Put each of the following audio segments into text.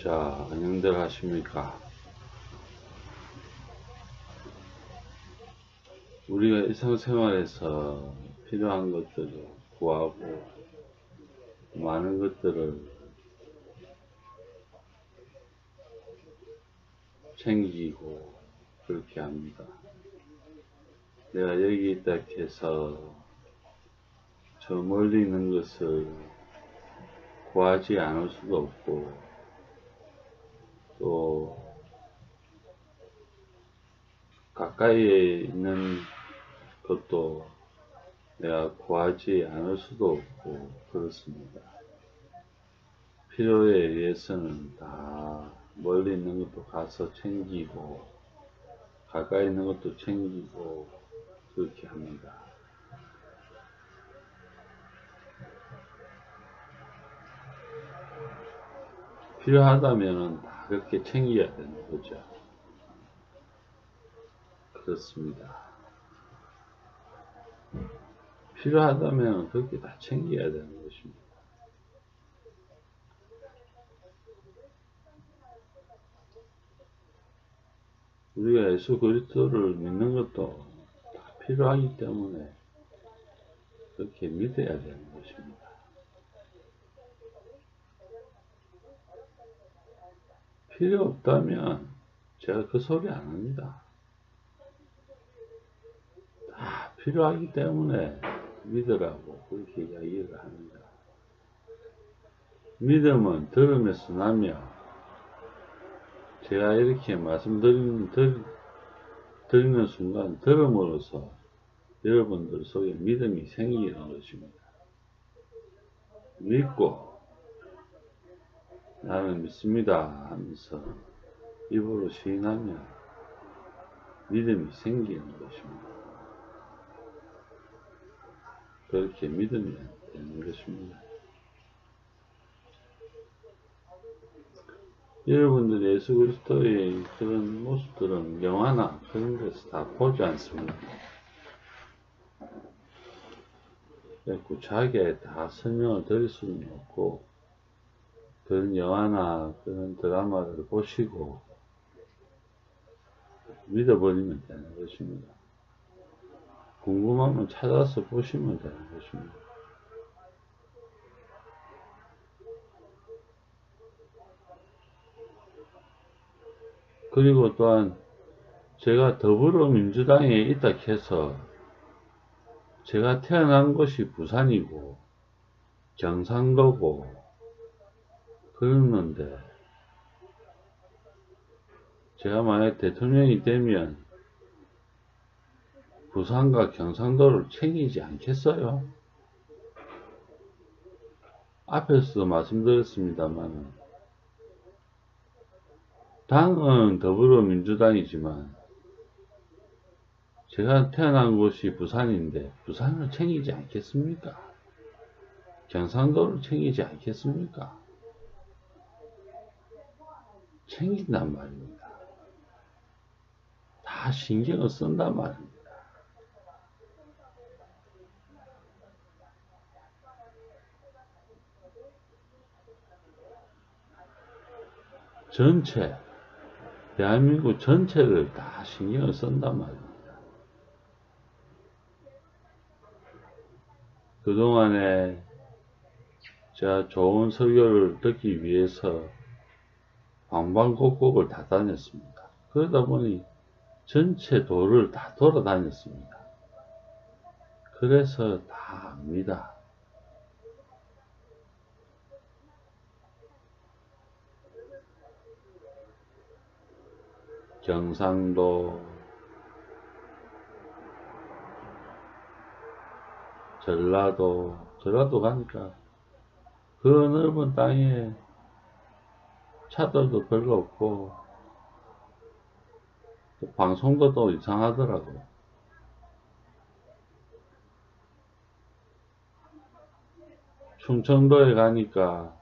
자, 안녕들 하십니까? 우리가 일상생활에서 필요한 것들을 구하고 많은 것들을 챙기고 그렇게 합니다. 내가 여기 있다 해서 저 멀리 있는 것을 구하지 않을 수도 없고 또 가까이에 있는 것도 내가 구하지 않을 수도 없고 그렇습니다. 필요에 의해서는 다 멀리 있는 것도 가서 챙기고 가까이 있는 것도 챙기고 그렇게 합니다. 필요하다면 다 그렇게 챙겨야 되는 거죠. 그렇습니다. 필요하다면 그렇게 다 챙겨야 되는 것입니다. 우리가 예수 그리스도를 믿는 것도 다 필요하기 때문에 그렇게 믿어야 되는 것입니다. 필요 없다면 제가 그 소리 안 합니다. 다 필요하기 때문에 믿으라고 그렇게 이야기를 합니다. 믿음은 들음에서 나며 제가 이렇게 말씀드리는 들, 드리는 순간 들음으로써 여러분들 속에 믿음이 생기는 것입니다. 믿고 나는 믿습니다 하면서 입으로 시인하면 믿음이 생기는 것입니다. 그렇게 믿으면 되는 것입니다. 여러분들이 예수 그리스도의 그런 모습들은 영화나 그런 데서 다 보지 않습니다. 구차하게 다 설명을 드릴 수는 없고 그런 영화나 그런 드라마를 보시고 믿어버리면 되는 것입니다. 궁금하면 찾아서 보시면 되는 것입니다. 그리고 또한 제가 더불어민주당에 있다 해서 제가 태어난 곳이 부산이고 경상도고 그러는데 제가 만약 대통령이 되면 부산과 경상도를 챙기지 않겠어요? 앞에서도 말씀드렸습니다만 당은 더불어민주당이지만 제가 태어난 곳이 부산인데 부산을 챙기지 않겠습니까? 경상도를 챙기지 않겠습니까? 챙긴단 말입니다. 다 신경을 쓴단 말입니다. 전체, 대한민국 전체를 다 신경을 쓴단 말입니다. 그동안에 제가 좋은 설교를 듣기 위해서 방방곡곡을 다 다녔습니다. 그러다 보니 전체 도를 다 돌아다녔습니다. 그래서 다 압니다. 경상도, 전라도, 전라도 가니까 그 넓은 땅에 차들도 별로 없고 방송도 또 이상하더라고요. 충청도에 가니까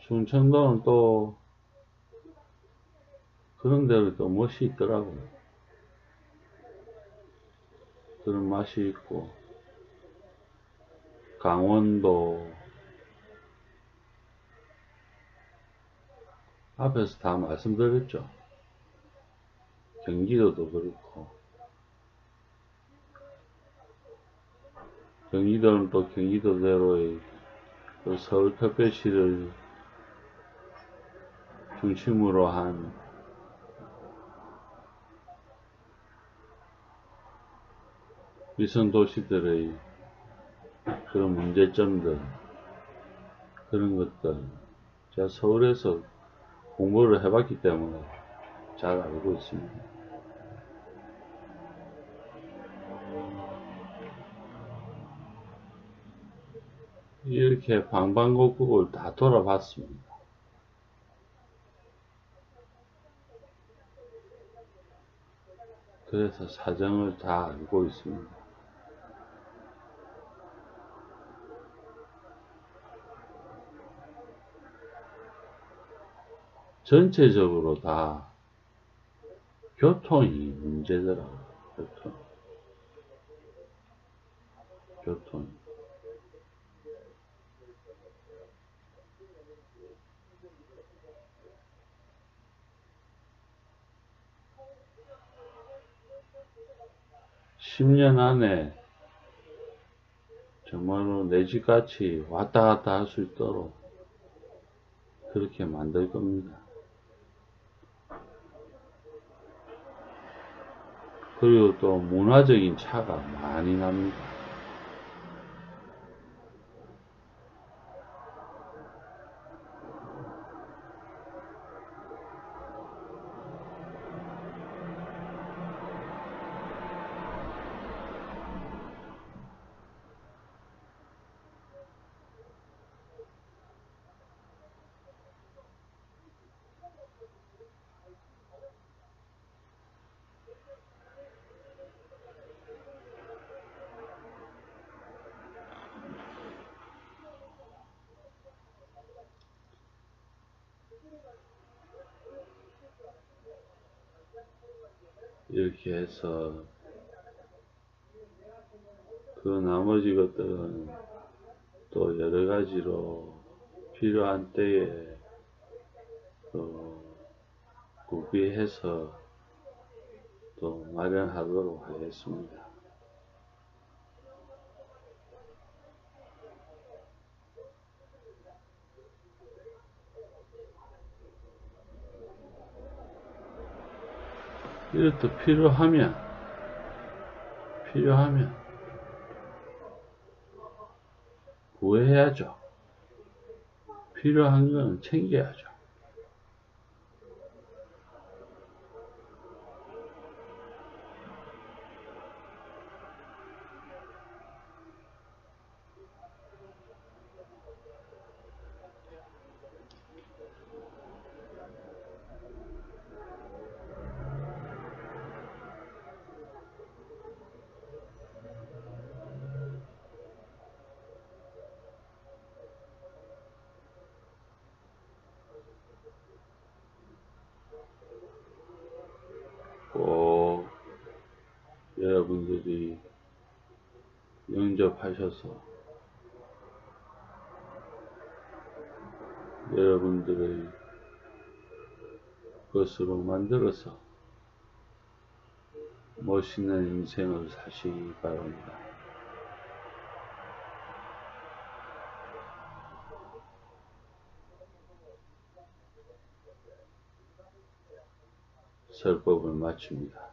충청도는 또 그런 데로 또 멋이 있더라고요. 그런 맛이 있고 강원도 앞에서 다 말씀드렸죠. 경기도도 그렇고 경기도는 또 경기도대로의 그 서울특별시를 중심으로 한 위성 도시들의 그런 문제점들 그런 것들 제가 서울에서 공부를 해봤기 때문에 잘 알고 있습니다. 이렇게 방방곡곡을 다 돌아봤습니다. 그래서 사정을 다 알고 있습니다. 전체적으로 다 교통이 문제더라고요. 교통. 교통. 10년 안에 정말로 내 집같이 왔다 갔다 할 수 있도록 그렇게 만들 겁니다. 그리고 또 문화적인 차가 많이 납니다. 이렇게 해서 그 나머지 것들은 또 여러 가지로 필요한 때에 또 구비해서 또 마련하도록 하겠습니다. 이것도 필요하면 필요하면 구해야죠. 필요한 건 챙겨야죠. 여러분들이 영접하셔서 여러분들의 것으로 만들어서 멋있는 인생을 사시기 바랍니다. 설법을 마칩니다.